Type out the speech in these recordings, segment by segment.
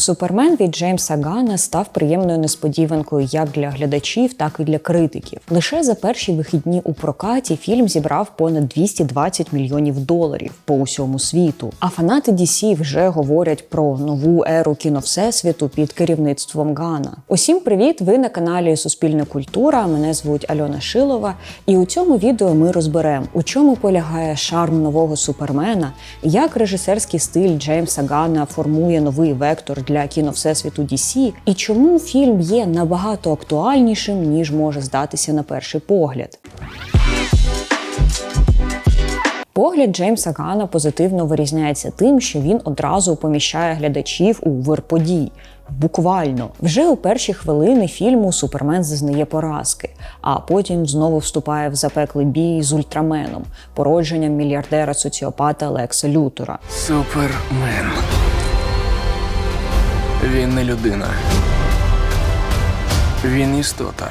Супермен від Джеймса Гана став приємною несподіванкою як для глядачів, так і для критиків. Лише за перші вихідні у прокаті фільм зібрав понад 220 мільйонів доларів по усьому світу. А фанати DC вже говорять про нову еру кіно всесвіту під керівництвом Гана. Усім привіт! Ви на каналі Суспільна культура. Мене звуть Альона Шилова, і у цьому відео ми розберемо, у чому полягає шарм нового супермена, як режисерський стиль Джеймса Гана формує новий вектор для кіно всесвіту DC, і чому фільм є набагато актуальнішим ніж може здатися на перший погляд. Погляд Джеймса Гана позитивно вирізняється тим, що він одразу поміщає глядачів у вир подій. Буквально вже у перші хвилини фільму Супермен зазнає поразки, а потім знову вступає в запеклий бій з ультраменом, породженням мільярдера соціопата Лекса Лютора. Супермен. Він не людина. Він істота.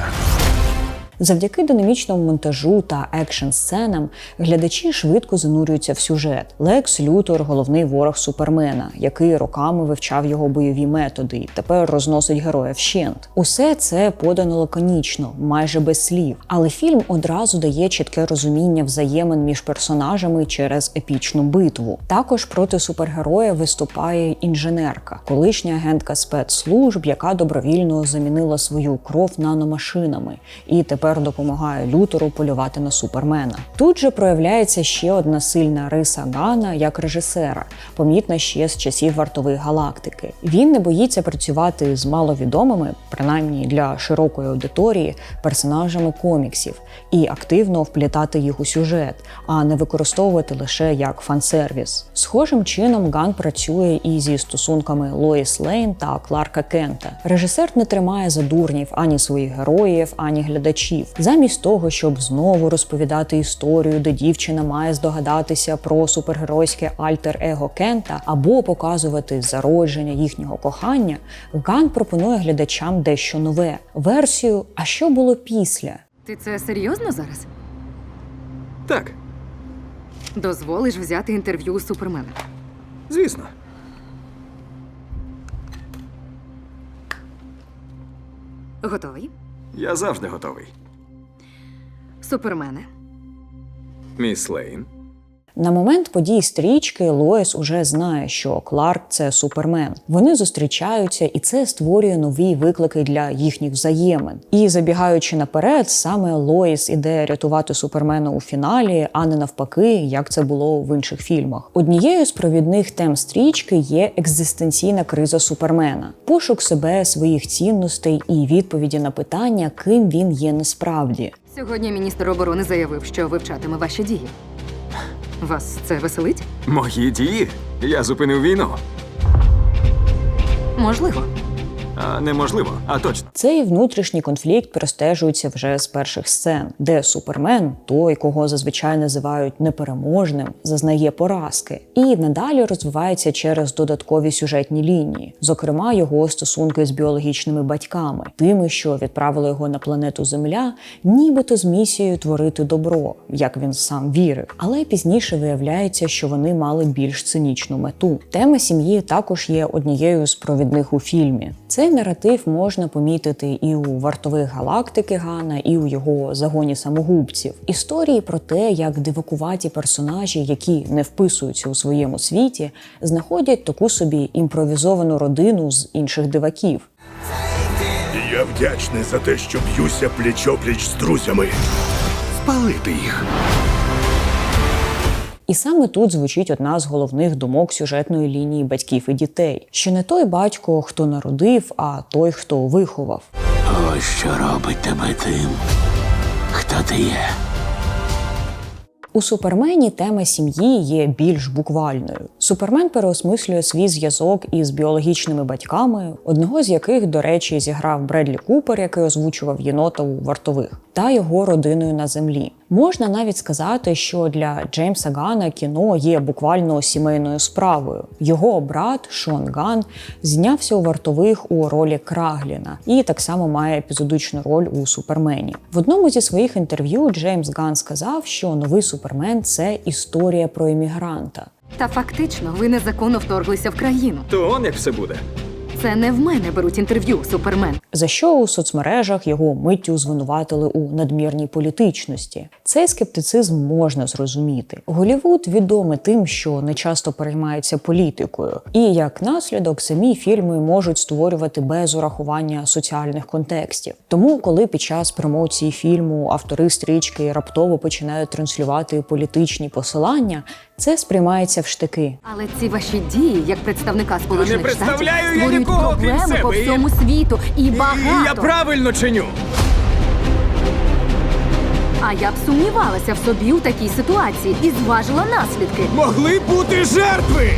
Завдяки динамічному монтажу та екшн сценам глядачі швидко занурюються в сюжет. Лекс Лютор головний ворог супермена, який роками вивчав його бойові методи і тепер розносить героя вщент. Усе це подано лаконічно, майже без слів. Але фільм одразу дає чітке розуміння взаємин між персонажами через епічну битву. Також проти супергероя виступає інженерка, колишня агентка спецслужб, яка добровільно замінила свою кров наномашинами і тепер допомагає Лютору полювати на супермена. Тут же проявляється ще одна сильна риса Гана як режисера, помітна ще з часів вартових галактики. Він не боїться працювати з маловідомими, принаймні для широкої аудиторії, персонажами коміксів і активно вплітати їх у сюжет, а не використовувати лише як фан-сервіс. Схожим чином Ган працює і зі стосунками Лоїс Лейн та Кларка Кента. Режисер не тримає за дурнів ані своїх героїв, ані глядачів. Замість того, щоб знову розповідати історію, де дівчина має здогадатися про супергеройське альтер-его Кента або показувати зародження їхнього кохання, Ган пропонує глядачам дещо нове версію. А що було після? Ти це серйозно зараз? Так, Дозволиш взяти інтерв'ю у супермена? звісно. Готовий? Я завжди готовий. Супермене. Міс Лейн. На момент подій стрічки Лоїс уже знає, що Кларк це супермен. Вони зустрічаються, і це створює нові виклики для їхніх взаємин. І забігаючи наперед, саме Лоїс іде рятувати супермена у фіналі, а не навпаки, як це було в інших фільмах. Однією з провідних тем стрічки є екзистенційна криза супермена, пошук себе, своїх цінностей і відповіді на питання, ким він є насправді. Сьогодні міністр оборони заявив, що вивчатиме ваші дії. Вас це веселить? Мої дії? Я зупинив війну. Можливо. А неможливо, а точно. Цей внутрішній конфлікт простежується вже з перших сцен, де супермен, той, кого зазвичай називають непереможним, зазнає поразки, і надалі розвивається через додаткові сюжетні лінії, зокрема його стосунки з біологічними батьками, тими, що відправили його на планету Земля, нібито з місією творити добро, як він сам вірив. Але пізніше виявляється, що вони мали більш цинічну мету. Тема сім'ї також є однією з провідних у фільмі. Цей наратив можна помітити і у вартових галактики Гана, і у його загоні самогубців. Історії про те, як дивакуваті персонажі, які не вписуються у своєму світі, знаходять таку собі імпровізовану родину з інших диваків. Я вдячний за те, що б'юся пліч-опліч з друзями. Спалити їх. І саме тут звучить одна з головних думок сюжетної лінії батьків і дітей: що не той батько, хто народив, а той, хто виховав. Ось що робить тебе тим, хто ти є. У супермені тема сім'ї є більш буквальною. Супермен переосмислює свій зв'язок із біологічними батьками, одного з яких, до речі, зіграв Бредлі Купер, який озвучував єнота у вартових, та його родиною на землі. Можна навіть сказати, що для Джеймса Гана кіно є буквально сімейною справою. Його брат Шон Ган знявся у вартових у ролі Крагліна і так само має епізодичну роль у супермені. В одному зі своїх інтерв'ю Джеймс Ган сказав, що новий супермен це історія про іммігранта. Та фактично ви незаконно вторглися в країну. То он як все буде. Це не в мене беруть інтерв'ю, супермен. За що у соцмережах його миттю звинуватили у надмірній політичності. Цей скептицизм можна зрозуміти. Голівуд відомий тим, що не часто переймається політикою, і як наслідок самі фільми можуть створювати без урахування соціальних контекстів. Тому, коли під час промоції фільму автори стрічки раптово починають транслювати політичні посилання, це сприймається в штики. Але ці ваші дії, як представника сполучених не представляю штатів, я створюють нікого, крім проблеми себе, по і- всьому світу і І багато. я правильно чиню. А я б сумнівалася в собі у такій ситуації і зважила наслідки. Могли бути жертви.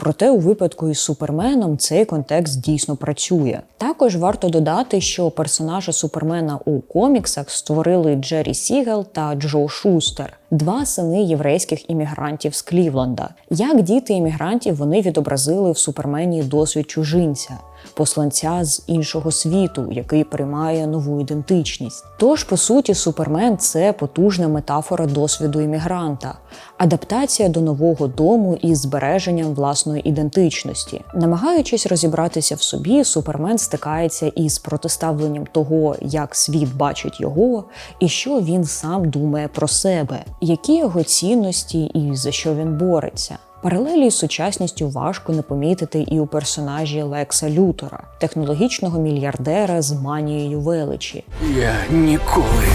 Проте у випадку із суперменом цей контекст дійсно працює. Також варто додати, що персонажа супермена у коміксах створили Джері Сігел та Джо Шустер, два сини єврейських іммігрантів з Клівленда. Як діти іммігрантів вони відобразили в супермені досвід чужинця. Посланця з іншого світу, який приймає нову ідентичність. Тож, по суті, супермен це потужна метафора досвіду іммігранта, адаптація до нового дому із збереженням власної ідентичності. Намагаючись розібратися в собі, супермен стикається із протиставленням того, як світ бачить його, і що він сам думає про себе, які його цінності і за що він бореться. Паралелі з сучасністю важко не помітити і у персонажі Лекса Лютора, технологічного мільярдера з манією величі. Я ніколи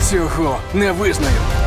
цього не визнаю.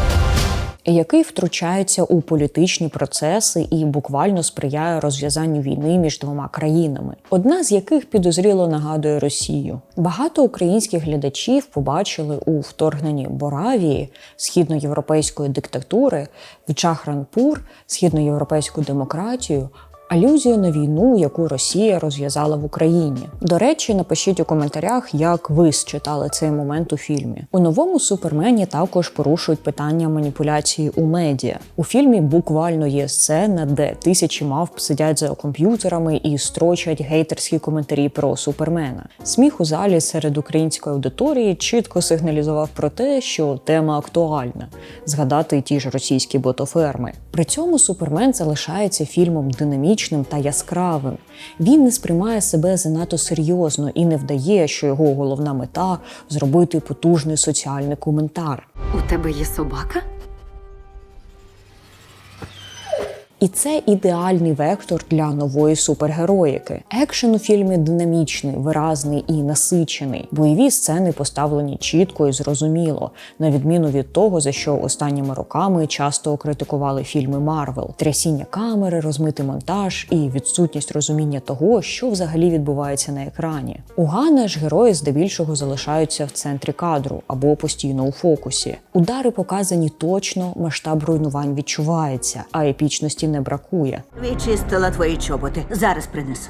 Який втручається у політичні процеси і буквально сприяє розв'язанню війни між двома країнами, одна з яких підозріло нагадує Росію. Багато українських глядачів побачили у вторгненні Боравії східноєвропейської диктатури в Чахранпур східноєвропейську демократію. Алюзію на війну, яку Росія розв'язала в Україні. До речі, напишіть у коментарях, як ви считали цей момент у фільмі. У новому супермені також порушують питання маніпуляції у медіа. У фільмі буквально є сцена, де тисячі мавп сидять за комп'ютерами і строчать гейтерські коментарі про супермена. Сміх у залі серед української аудиторії чітко сигналізував про те, що тема актуальна. Згадати ті ж російські ботоферми. При цьому супермен залишається фільмом динамічним та яскравим. Він не сприймає себе занадто серйозно і не вдає, що його головна мета зробити потужний соціальний коментар. У тебе є собака? І це ідеальний вектор для нової супергероїки. Екшен у фільмі динамічний, виразний і насичений. Бойові сцени поставлені чітко і зрозуміло, на відміну від того, за що останніми роками часто критикували фільми Марвел: трясіння камери, розмитий монтаж і відсутність розуміння того, що взагалі відбувається на екрані. У Гана ж герої здебільшого залишаються в центрі кадру або постійно у фокусі. Удари показані точно, масштаб руйнувань відчувається, а епічності не бракує. Вичистила твої чоботи. Зараз принесу.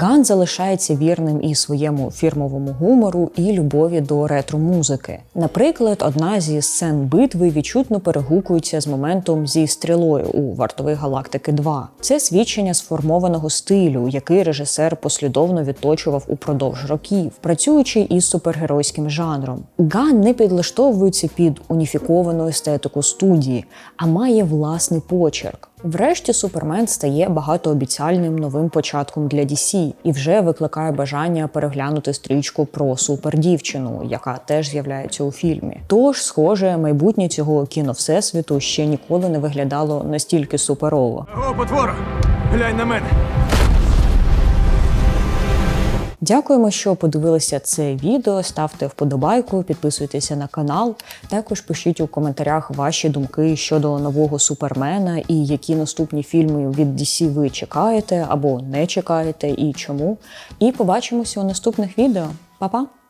Ган залишається вірним і своєму фірмовому гумору, і любові до ретро-музики. Наприклад, одна зі сцен битви відчутно перегукується з моментом зі стрілою у Вартових Галактики 2. Це свідчення сформованого стилю, який режисер послідовно відточував упродовж років, працюючи із супергеройським жанром. Ган не підлаштовується під уніфіковану естетику студії, а має власний почерк. Врешті Супермен стає багатообіцяльним новим початком для DC і вже викликає бажання переглянути стрічку про супердівчину, яка теж з'являється у фільмі. Тож, схоже, майбутнє цього кіно всесвіту ще ніколи не виглядало настільки суперово. О, потвора! Глянь на мене. Дякуємо, що подивилися це відео. Ставте вподобайку, підписуйтеся на канал. Також пишіть у коментарях ваші думки щодо нового супермена і які наступні фільми від DC ви чекаєте або не чекаєте, і чому. І побачимося у наступних відео. Па-па!